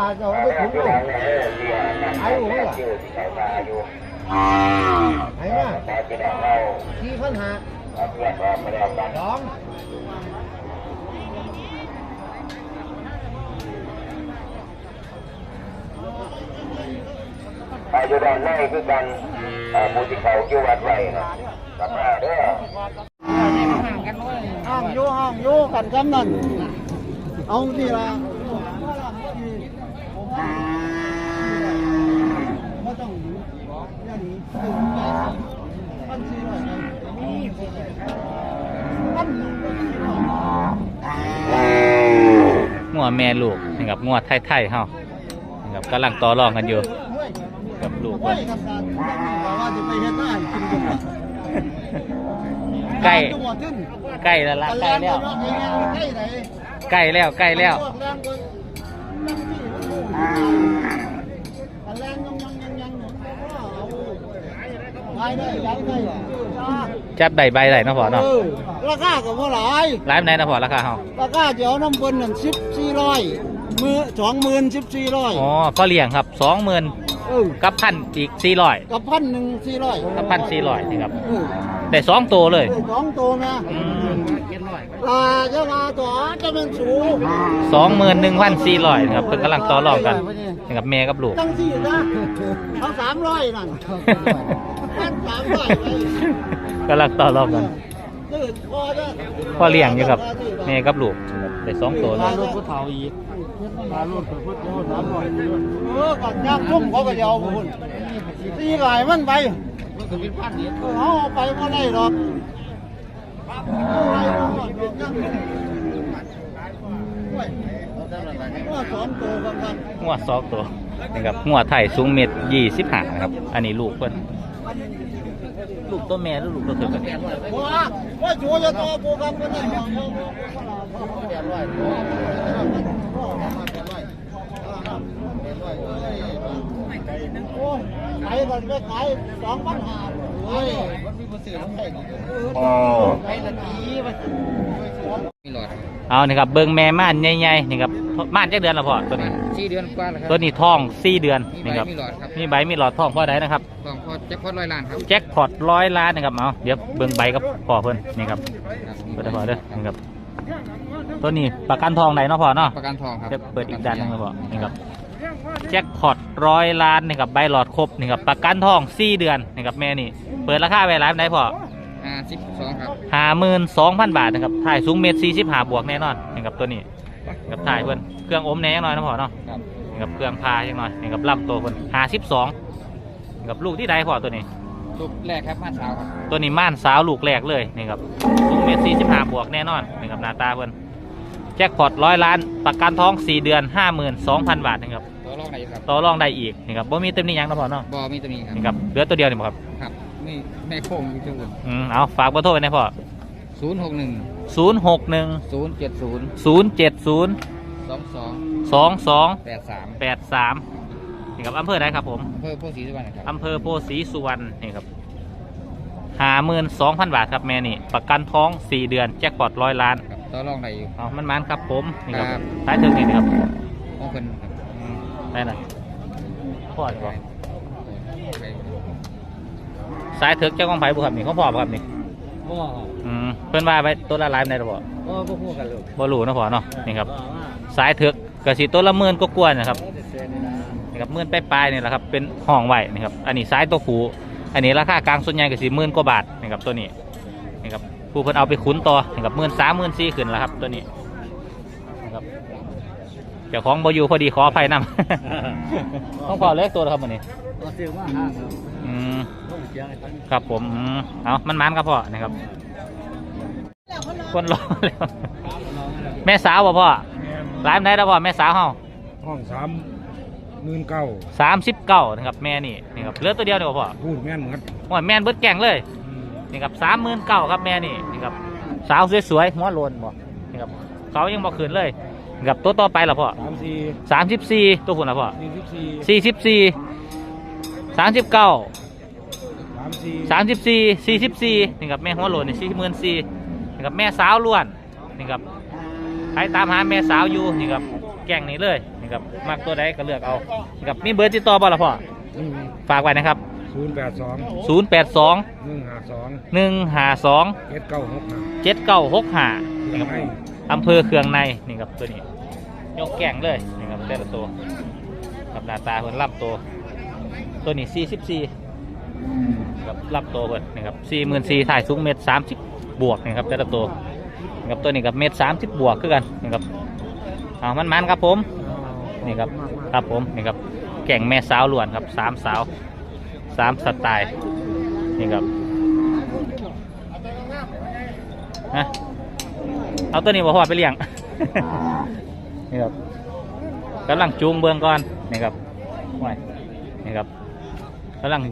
ไอ้เจ้าบาทจะเอาไปขุนลงไอ้หัวล่ะไอ้มาที่พันหาสองอายุด้านในคือกันอ่าผู้ที่เขาอยู่วัดไว้นะกลับมาเด้อห้องอยู่ห้องอยู่กันจำนั่นเอาสิละ ไม่ต้องหนีอย่าหนีพันสี่ร้อยพันหนึ่งก็สี่ร้อยงัวแม่ลูกนี่กับงัวไทยๆเฮานี่ครับกำลังต่อรองกันอยู่กับลูกไว้เพิ่นทำการว่าจะล้านกันใกล้ใกล้แล้วละใกล้แล้วใกล้ไหนใกล้แล้วใกล้แล้ว แรงก็แรงยังยังยังยังเอาได้ได้ได้ได้จับได้ใบได้เนาะพ่อเนาะราคาก็บ่หลายร้านไหนนะพ่อราคาเฮาราคาเดี๋ยวน้ำเพิ่นนั่นสิบสี่ร้อยมือสองหมื่นสิบสี่ร้อยอ๋อพ่อเลี้ยงครับสองหมื่นเออกับพันอีกสี่ร้อยกับพันหนึ่งสี่ร้อยกับพันสี่ร้อยนี่ครับเออได้สองตัวเลยสองตัวนะ อืมลาจะมาตัวจะเป็นสูงสองหมื่นหนึ่งพันสี่ร้อยนะครับเพิ่นกำลังต่อรองกันนี่กับแม่กับลูก ตั้งสี่นะเอาสามร้อยนั่นพันสามร้อยไปกำลังต่อรองกันตื่นพอจะพ่อเลี้ยงอยู่ครับแม่กับลูกได้สองตัวเลยรถผู้เฒ่าอีกมารถผู้เฒ่าสามร้อยเออก่อนย่างทุ่มเขาก็เดียวพุ่นตีหลายมันไปเขาเอาไปว่าได้หรอกว่าสองตัวกันครับ งัวสองตัวนี่ครับงัวไทยสูงเมตรยี่สิบห้านะครับ อันนี้ลูกเพิ่อนลูกตัวแม่หรือลูกตัวเถิดกันว่าว่าชัวจะต่อปูกันก็ได้ โอ้ขายกันไปขายสองพันห้าเฮ้ยมันมีภาษีน้ำแข็งขายละทีมันเอานี่ครับเบิ่งแม่ม่านใหญ่ๆนี่ครับม่านจักเดือนละพ่อตัวนี้สี่เดือนกว่าแล้วครัตัวนี้ท้องสี่เดือนมีนี่ใบครับมีหลอดครับมีใบมีหลอดท้องพ่อได้นะครับสองพอแจ็คพอตร้อยล้านครับแจ็คพอตร้อยล้านนะครับเอาเดี๋ยวเบิ่งใบกับพ่อเพิ่นนี่ครับครับเปิดได้พ่อเด้อนี่ครับตัวนี้ประกันทองได้เนาะพ่อเนาะประกันทองครับเดี๋ยวเปิดอีกด้านหนึงเลยพ่อนี่ครับ แจ็คพอตร้อยล้านนี่ครับใบหลอดครบนี่ครับประกันทองสี่เดือนนี่ครับแม่นี่ เปิดราคาไว้ร้านไหนพ่อห้าสิบสองครับห้าหมื่นสองพันบาทนะครับถ่ายสูงเมตรสี่สิบห้าบวกแน่นอนนี่ครับตัวนี้นี่ครับถ่ายเพิ่นเครื่องอมแหน่ยังน้อยนะพ่อเนาะครับนี่ครับเครื่องพายังน้อยนี่ครับลำตัวเพิ่นห้าสิบสองนี่ครับลูกที่ใดพ่อตัวนี้ลูกแรกครับมาสาวครับตัวนี้ม่านสาวลูกแรกเลยนี่ครับสูงเมตรสี่สิบห้าบวกแน่นอนนี่ครับหน้าตาเพิ่นแจ็คพอตร้อยล้าน ประกันท้องสี่เดือนห้าหมื่นสองพันบาทนะครับตัวรองไหนครับต่อรองได้อีกนี่ครับบ่มีเต็มนี่ยังนะพ่อเนาะบอมีตัวนี้ครับนี่ครับเหลือตัวเดียวนี่บ่ครับครับนี่แม่โค้งอยู่ที่อื่นอืมเอาฝากเบอร์โทรไว้นะพ่อศูนย์หกหนึ่งศูนย์หกหนึ่งศูนย์เจ็ดศูนย์ศูนย์เจ็ดศูนย์สองสองสองสองแปดสามแปดสามนี่ครับอำเภอไหนครับผมอำเภอโพธิ์ศรีสุวรรณครับอำเภอโพธิ์ศรีสุวรรณนี่ครับหาหมื่นสองพันบาทครับแม่นี่ ประกันท้องสี่เดือนแจ็คพอตร้อยล้านครับ ตัวรองไหนอยู่ เอามันมันครับผมนี่ครับครับท้ายถึงนี่นะครับของเพิ่นครับอืมได้นะพ่อดีกว่าไปสายเถิกเจ้าของไผ่บุครับนี่เขาพ่อบุครับนี่บ่อืมเพื่อนว่าไปตัวละลายในระบบบ่บ่พูดกันเลยบ่รู้นะพ่อเนาะนี่ครับ สายเถิกกระสีตัวละหมื่นก็กวนนะครับนี่ครับหมื่นปลายๆนี่แหละครับเป็นห้องไหวนี่ครับอันนี้ซ้ายตัวผูอันนี้ราคากลางส่วนใหญ่ก็สี่หมื่นกว่าบาทนี่ครับตัวนี้นี่ครับ ผู้เพิ่นเอาไปคุ้นต่อนี่ครับหมื่นสามหมื่นสี่ขึ้นแล้วครับ ตัวนี้นะครับเจ้าของบอยู่พอดีขออภัยนำต้องพอเล็กตัวแล้วครับวันนี้ก็ซื้อมาห้าครับอืมต้องเสียให้ทันครับผมอืมเอามันมันครับพ่อนะครับคนรอแล้วแม่สาวบ่พ่อร้านไหนแล้วพ่อแม่สาวเฮาห้องสามหมื่นเก้าสามสิบเก้านะครับแม่นี่นี่ครับเหลือตัวเดียวเดียวพ่อพูดแม่นเหมือนโอ้ยแม่นเบิดแก่งเลย นี่ครับสามหมื่นเก้าครับแม่นี่นี่ครับสาวสวยๆหัวโลนบ่นี่ครับเขายังบ่ขืนเลยนี่ครับตัวต่อไปล่ะพ่อสามสี่สามสิบสี่ตัวคุณล่ะพ่อสี่สิบสี่สี่สิบสี่สามสิบเก้าสามสี่สามสิบสี่สี่สิบสี่นี่ครับแม่หัวโลนนี่สี่หมื่นสี่นี่ครับแม่สาวล้วนนี่ครับใครตามหาแม่สาวอยู่นี่ครับแก่งนี้เลยนี่ครับมักตัวใดก็เลือกเอานี่ครับมีเบอร์ติดต่อบ่ล่ะพ่อฝากไว้นะครับ ศูนย์แปดสอง082หนึ่งห้าสอง152เจ็ดเก้าหกห้าเจ็ดเก้าหกห้านี่ครับให้อำเภอเคืองในนี่ครับตัวนี้ยกแก่งเลยนี่ครับแต่ละตัวกับหน้าตาเพิ่นรับตัวตัวนี้สี่สิบสี่กับรับตัวเพิ่นนี่ครับสี่หมื่นสี่ถ่ายสูงเมตรสามสิบบวกนี่ครับแต่ละตัวนี่ครับตัวนี้กับเมตรสามสิบบวกคือกันนี่ครับเอามันมันๆครับผมนี่ครับครับผมนี่ครับแก่งแม่สาวล้วนครับสามสาว สามสไตล์นี่ครับนะเอาตัวนี้บ่พอไปเลี้ยง นี่ครับกำลังจูงเบื้องก่อน นี่ครับวายนี่ครับกำลัง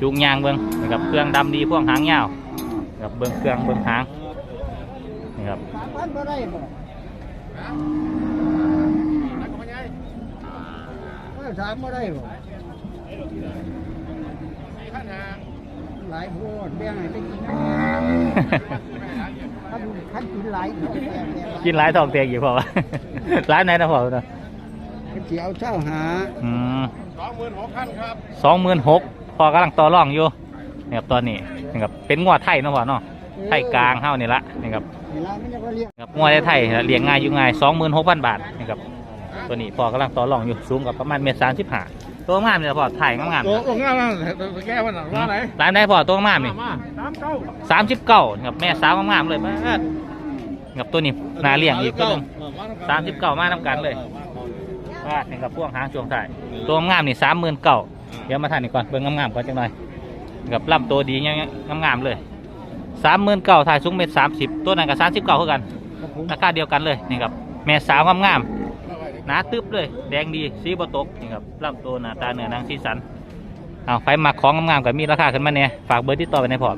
จูงยางเบื้องนี่ครับ เครื่องดำดีพ่วงหางยาวนี่ครับเบื้องเครื่องเบื้องหาง นี่ครับมันบ่ได้บ่เออถามบ่ได้บ่ หลายโพดแบ่งให้ไปกินคันคันกินหลายก็แบ่งแบ่งหลายกินหลายทองเตียงอยู่พอวะร้านไหนนะพอนะมันสิเอาเช้าหาอืมสองหมื่นหกพันครับสองหมื่นหกพอกำลังต่อรองอยู่นี่ครับตอนนี้นี่ครับเป็นงวดไทยเนาะพ่อเนาะไทยกลางเฮานี่ละนี่ครับเวลามันจะบ่เลี้ยงครับงวดไทยเลี้ยงง่ายอยู่ง่ายสองหมื่นหกพันบาทนี่ครับตัวนี้พอกำลังต่อรองอยู่สูงกับประมาณเมตรสามสิบห้า ตัวงามเนี่ยพอถ่ายงามๆโอ้นะโหงามมากแก้วันหนังว่าไหนร้านไหนพอตัวงามนี่มาสามเก้าสามสิบเก้าครับแม่สาวงามๆเลยมากับตัวนี้นาเลี้ยงอีกตัวหนึงสามสิบเก้ามาทำกันเลยว่านี่ครับพ่วงหางช่วงถ่ายตัวงามนี่สามหมื่นเก้าเดี๋ยวมาทานนี่ก่อนเบิ่งงามๆก่อนจังหน่อยกับลำตัวดีเงี้ยงามๆเลยสามหมื่นเก้าถ่ายสูงเมตรสามสิบตัวนั้นกับสามสิบเก้าเท่ากันครับผมราคาเดียวกันเลยนี่ครับแม่สาวงามๆ หนาตึบเลย แดงดีสีบตกนี่ครับลำตัวหน้าตาเนื้อนางสีสันเอาไฟมักของงามๆกับมีราคาขึ้นมาเนี่ยฝากเบอร์ที่ต่อไปในพอร์ต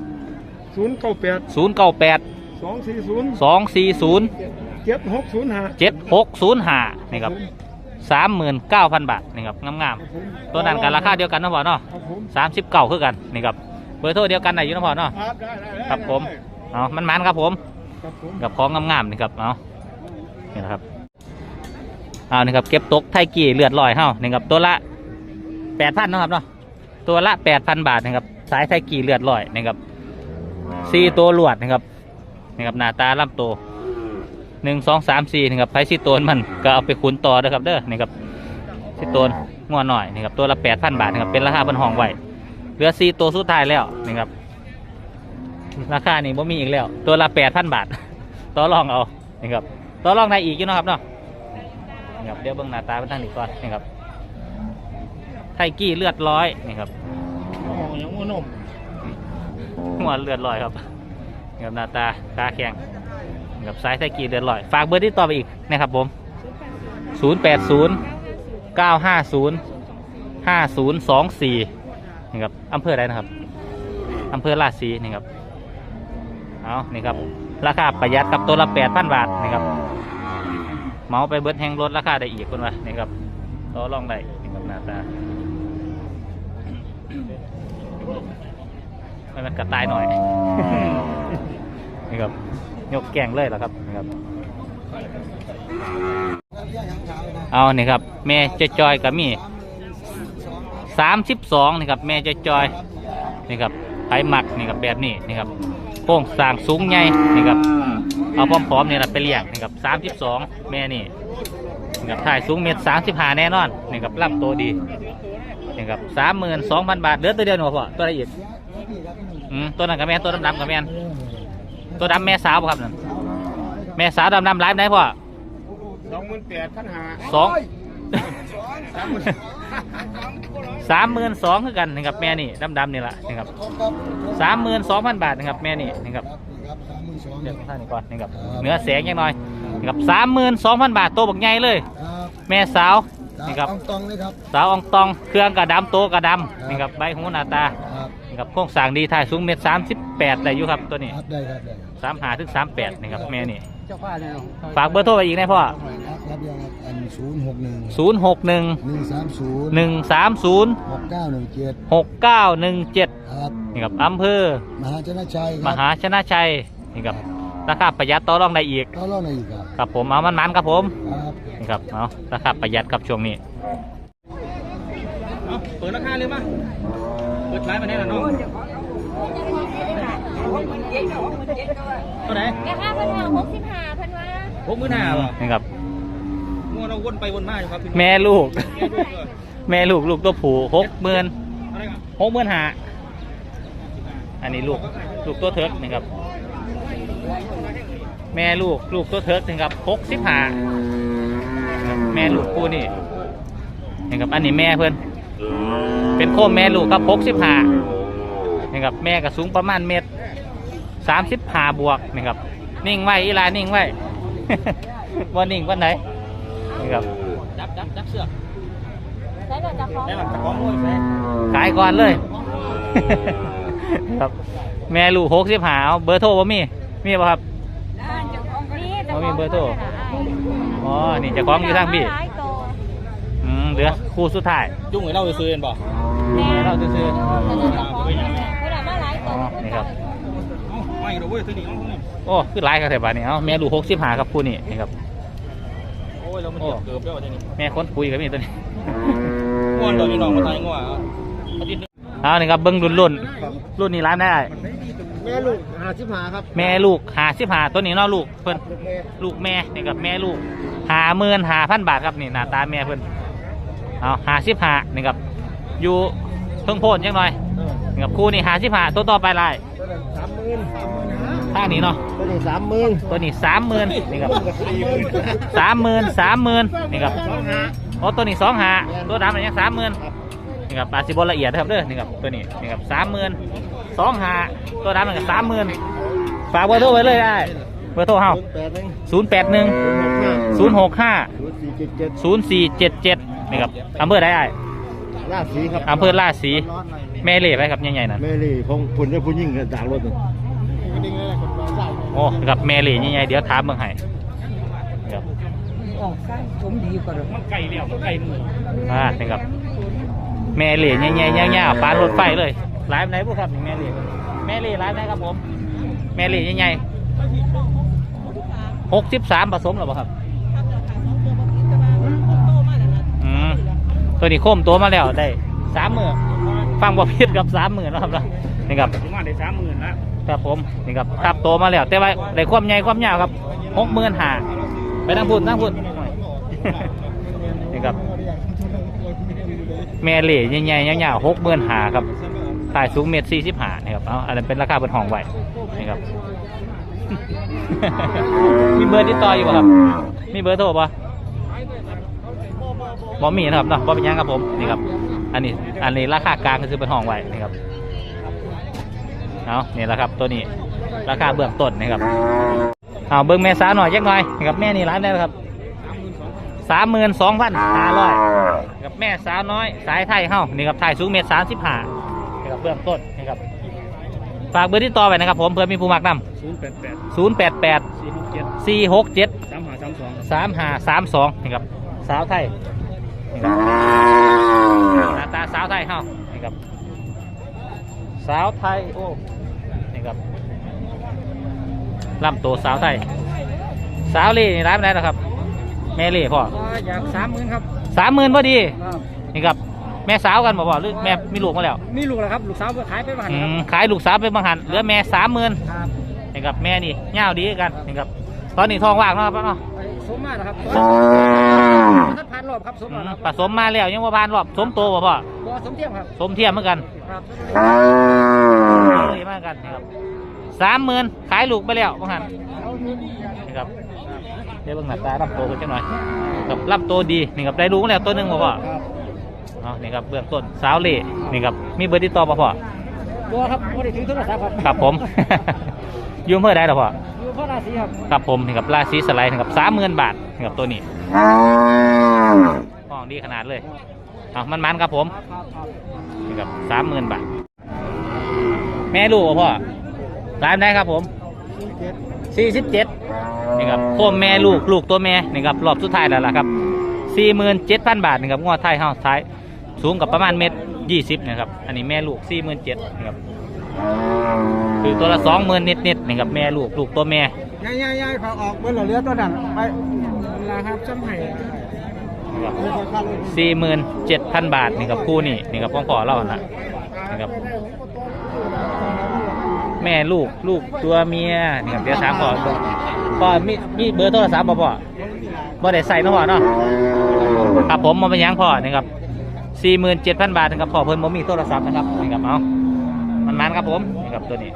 ศูนย์เก้าแปดศูนย์เก้าแปดสองสี่ศูนย์สองสี่ศูนย์เจ็ดหกศูนย์ห้าเจ็ดหกศูนย์ห้านี่ครับสามหมื่นเก้าพันบาทนี่ครับงามๆตัวนั้นกันราคาเดียวกันนะพอเนาะครับผมสามสิบเก้าคือกันนี่ครับเบอร์โทรเดียวกันไหนอยู่นะพอเนาะครับได้ได้ได้ครับผมเอามันมันๆครับผมครับผมกับของงามๆนี่ครับเอานี่นะครับ เอานี่ครับเก็บตกไทยกี่เลือดลอยเฮ้านี่ครับตัวละแปดพันนะครับเนาะตัวละแปดพันบาทนะครับสายไทยกี่เลือดลอยนี่ครับสี่ตัวลวดนะครับนี่ครับหน้าตาลำโตหนึ่งสองสามสี่นี่ครับไพซีโตนมันก็เอาไปขุนต่อเด้อครับเด้อนี่ครับซีโตนงัวหน่อยนี่ครับตัวละแปดพันบาทนะครับเป็นราคาบนห้องไวเหลือสี่ตัวสุดท้ายแล้วนี่ครับราคานี่บ่มีอีกแล้ว ตัวละแปดพันบาท ต่อรองเอานี่ครับต่อรองได้อีกอยู่เนาะครับเนาะ นี่ครับเดี๋ยวเบิ่งหน้าตาเป็นทางนี้ก่อนนี่ครับไทยกี้เลือดร้อยนี่ครับยังมือนมหัวเลือดลอยครับนี่ครับหน้าตาตาแข็งนี่ครับสายไทยกี้เลือดลอย ฝากเบอร์ที่ต่อไปอีกนะครับผม 0 8 0 9 5 0 5 0 2 4นี่ครับอำเภออะไรนะครับอำเภอราชสีนี่ครับเอานี่ครับราคาประหยัดกับตัวละแปดพันบาทนี่ครับ เหมาไปเบิดแห่งรถราคาได้อีกคนวะนี่ครับต่อรองได้นี่ครับหน้าตาไม่มันกระตายหน่อย นี่ครับยกแกงเลยแล้วครับนี่ครับเอานี่ครับ แม่เจจอยกับมีสามสิบสองนี่ครับ แม่เจจอยนี่ครับไผหมักนี่ครับแบบนี้นี่ครับโค้งสร้างสูงใหญ่นี่ครับ เอาพร้อมๆนี่นะไปเลี้ยงนี่ครับสามสิบสองแม่นี่นี่ครับถ่ายสูงเมตรสามสิบห้าแน่นอนนี่ครับลำโตวดีนี่ครับสามหมื่นสองพันบาทเหลือตัวเดียวหนูพ่อตัวละเอียดอืมตัวนั้นกับแม่นตัวดำๆกับแม่นตัวดำแม่สาวบ่ครับนั่นแม่สาวดำๆไลฟ์ไหนพ่อสองหมื่นแปดพันห้าสองสามหมื่นสามหมื่นสองคือกันนะครับแม่นี่ดำๆนี่แหละนะครับสามหมื่นสองพันบาทนะครับแม่นี่นะครับ เดี๋ยวท่านนี่ก่อนนะครับเนื้อแสงยังน้อยนะครับสามหมื่นสองพันบาทโตบักใหญ่เลย ครับแม่สาวนี่ครับ ตองเลยครับ สาวอองตองเครื่องกระดำโตกระดำนี่ครับใบหูหน้าตาครับนี่ครับโครงสร้างดีถ่ายสูงเมตรสามสิบแปดได้อยู่ครับตัวนี้ครับได้ครับได้สามหาถึงสามแปดนี่ครับแม่นี่เจ้าฟ้าเนี่ยฝากเบอร์โทรไปอีกนะพ่อครับรับเดียวครับอันศูนย์หกหนึ่งศูนย์หกหนึ่งหนึ่งสามศูนย์หนึ่งสามศูนย์หกเก้าหนึ่งเจ็ดหกเก้าหนึ่งเจ็ดครับนี่ครับอำเภอมหาชนะชัยคมรับหาชนะชัย นี่ครับราคาประหยัดต่อรองได้อีกก็เล่าในอีกครับครับผมเอามันมันๆครับผมครับนี่ครับเอาราคาประหยัดครับช่วงนี้เปิดราคาเลยมั้ยเปิดขายมาได้แล้วน้องเท่าไหร่ราคาเพันห้าหกสิบห้าพันวะหกหมื่นห้าป่ะนี่ครับงัวเราวนไปวนมาอยู่ครับพี่น้องแม่ลูก แม่ลูกลูกตัวผูหกหมื่นอะไรครับหกหมื่นหาอันนี้ลูกลูกตัวเทิร์กนี่ครับ แม่ลูกลูกตัวเทิร์กนี่ครับหกสิบห้าแม่ลูกคู่นี่นี่ครับอันนี้แม่เพื่อนเป็นโคมแม่ลูกครับหกสิบห้านี่ครับแม่ก็สูงประมาณเมตรสามสิบห้าบวกนี่ครับนิ่งไว้อีลานิ่งไว้ว่านิ่งวันไหนนี่ครับจับจับจับเสือกของได้หลังจากของมวยก่อนเลย ครับ แม่ลูกหกสิบหาเอาเบอร์โทรบ่มี มีป่ะครับนี่เขามีเบอร์โทร อ๋อ นี่เจะคล้าของอยู่ทางพี่หลายตัวอืมเหลือคู่สุดท้ายจุ้งให้เราไปซื้อเองบ่แม่เราซื้อเงินจากของเนี่ยเพิ่นเอามาหลายๆอ๋ตัอวนี่ครับ ไม่เราเว้ยซื้อนี่เอาเท่านี้โอ้ คือหลายครับแต่บ้านนี้เอาแม่ลูกหกสิบหาครับคู่นี้นี่ครับ โอ้ยเรามันเกือบเกือบแล้วทีนี้แม่ค้นคุยกับมีตัวนี้งัวตัวนี้น้องมาไทยงัวอาทิตย์เอานี่ครับเบิ้งรุ่นรุ่นรุ่นนี้ร้านได้ แม่ลูกหาสิบหาครับแม่ลูกหาสิบหาตัวนี้เนอลูกเพิ่น ลูกแม่นี่กับแม่ลูกหาหมื่นหาพันบาทครับนี่หน้าตาแม่เพิ่นเอาหาสิบหานี่ครับอยู่เพิ่งโพนจังหน่อยนี่ครับคู่นี่หาสิบหาตัวต่อไปลายสามหมื่นสามหมื่นห้าข้างนี้เนาะตัวนี้สามหมื่นตัวนี้สามหมื่นนี่ครับสามหมื่นสามหมื่นนี่ครับโอ้ตัวนี้สองหาตัวดำนี่ยังสามหมื่นนี่ครับอาซิบละเอียดนะครับเด้อนี่ครับตัวนี้นี่ครับสามหมื่น สองหาตัวดำนี่ก็สามหมื่นฝากเบอร์โทรไว้เลยได้เบอร์โทรเฮาแปดหนึ่งศูนย์แปดหนึ่งศูนย์หกห้าศูนย์สี่เจ็ดเจ็ดศูนย์สี่เจ็ดเจ็ดนี่ครับอำเภอใดไอ้ราศีครับอำเภอลาดสีแม่เล่ไปครับใหญ่ๆนั่นแม่ลี่พงผุนได้ผู้ยิ่งจากรถหนึ่งโอ้ครับแม่เล่ใหญ่ๆเดี๋ยวถามเมืองให้ครับมันไก่เหลี่ยมมันไก่มืออ่านี่ครับแม่เล่ใหญ่ๆยาวๆปานรถไฟเลย ร้านไหนพวกครับนี่แม่เล่แม่เล่ร้านไหนครับผม แม่เล่ใหญ่ๆหกสิบสามผสมหรือเปล่าครับอืมตัวนี้โค้มตัวมาแล้วได้สามหมื่นฟังบ่ผิดกับสามหมื่นแล้วครับเนาะนี่ครับประมาณได้สามหมื่นละครับผมนี่ครับทับโตมาแล้วแต่ว่าได้ความใหญ่ความยาวครับหกหมื่นหาไปนั่งพุ่นนั่งพุ่นนี่ครับแม่เหล่ใหญ่ๆยาวๆหกหมื่นหาครับ ถ่ายสูงเมตรสี่สิบห้านี่ครับเอาอันนั้นเป็นราคาเป็นห้องไว้นี่ครับ มีเบอร์ติดต่ออยู่ป่ะครับ มีเบอร์โทรป่ะบอมีนะครับเนาะบอเป็นยังครับผมนี่ครับ อันนี้อันนี้ราคากลางก็คือเป็นห้องไว้นี่ครับเอาเนี่ยแหละครับตัวนี้ราคาเบื้องต้นนะครับเอาเบิ้องแม่สาหน่อยจักหน่อยนะครับแม่นี่ร้านได้ครับสามหมื่นสองพันห้าร้อยกับแม่สาวน้อยสายไทยเฮ้านี่ครับไทยสูงเมตรสามสิบห้า นี่ครับเบื้องต้นนี่ครับฝากเบอร์ที่ต่อไปนะครับ ผมเพื่อมีผู้มักนศูนย์แปดแปดำศูนย์แปดแปดสี่หกเจ็ดสี่หกเจ็ดสามหาสามสองสามห้าสามสองนี่ครับสาวไทยนี่ครับหน้าตาสาวไทยเฮ้านี่ครับสาวไทยโอ้นี่ครับลำตัวสาวไทย สาวเล่นี่ร้านไหนนะครับ แม่เล่พ่ออยากสามหมื่นครับสามหมื่นพอดีนี่ครับ แม่สาวกันบ่บ่หรือแม่มีลูกมาแล้วนี่ลูกแล้วครับลูกสาวขายไปบ้านอืมขายลูกสาวไปบางหันเหลือแม่สามหมื่นครับนี่ครับแม่นี่เงาวดีกันนี่ครับตอนนี้ทองว่างเนาะครับเนาะสมมาแล้วครับท่านผ่านรอบครับสมอืมามแล้วผสมมาแล้วยังว่าพานรอบสมโตบ่พ่อบ่สมเทียมครับสมเทียมเหมือนกันครับเลยเหมือนกันนี่ครับสามหมื่นขายลูกไปแล้วบางหันนี่ครับเดี๋ยวเบิ่งหน้าตาลำโตกันจังหน่อยครับลำโตดีนี่ครับได้ลูกมาแล้วตัวหนึ่งบ่พ่อครับ อ๋อนี่ครับเบื้องต้นสาวเล่นี่ครับมีเบอร์ติดต่อป่ะพ่อบ่ครับบ่ได้ถือโทรศัพท์ครับครับผมอยุ่อำเพื่อได้หรอพ่ออยู่พ่อราศีครับครับผมนี่ครับราศีสไลด์นะครับสามหมื่นบาทนี่ครับตัวนี้ห้องดีขนาดเลยเอามันมันๆครับผมครับครับนี่ครับสามหมื่นบาท แม่ลูกบ่พ่อรายได้ครับผมสี่สิบเจ็ดนี่ครับโคมแม่ลูกลูกตัวแม่นี่ครับรอบสุดท้ายแล้วล่ะครับ สี่หมื่นเจ็ดพันบาทนี่ครับงอไทยเฮาท้ายสูงกับประมาณเมตรยี่สิบนะครับ อันนี้แม่ลูกสี่หมื่นเจ็ดนี่ครับคือตัวละสองหมื่นนิดๆนี่ครับแม่ลูกลูกตัวแม่ง่ายๆเขาออกเบนเหลือตัวนั้นไปลาครับจำให้สี่หมื่นเจ็ดพันบาทนี่ครับคู่นี่นี่ครับพ่อพ่อเล่านะนี่ครับแม่ลูกลูกตัวเมียนี่ครับเดี๋ยวถามพ่อพ่อมีมีเบอร์โทรศัพท์บ่พ่อบ่ได้ใส่เนาะพ่อเนาะ ครับผมมาเป็นยังพ่อนี่ครับสี่หมื่นเจ็ดพันบาทนะครับพ่อเพิ่นโมมีโทรศัพท์นะครับนี่ครับเอามันมันครับผมนี่ครับตัวนี้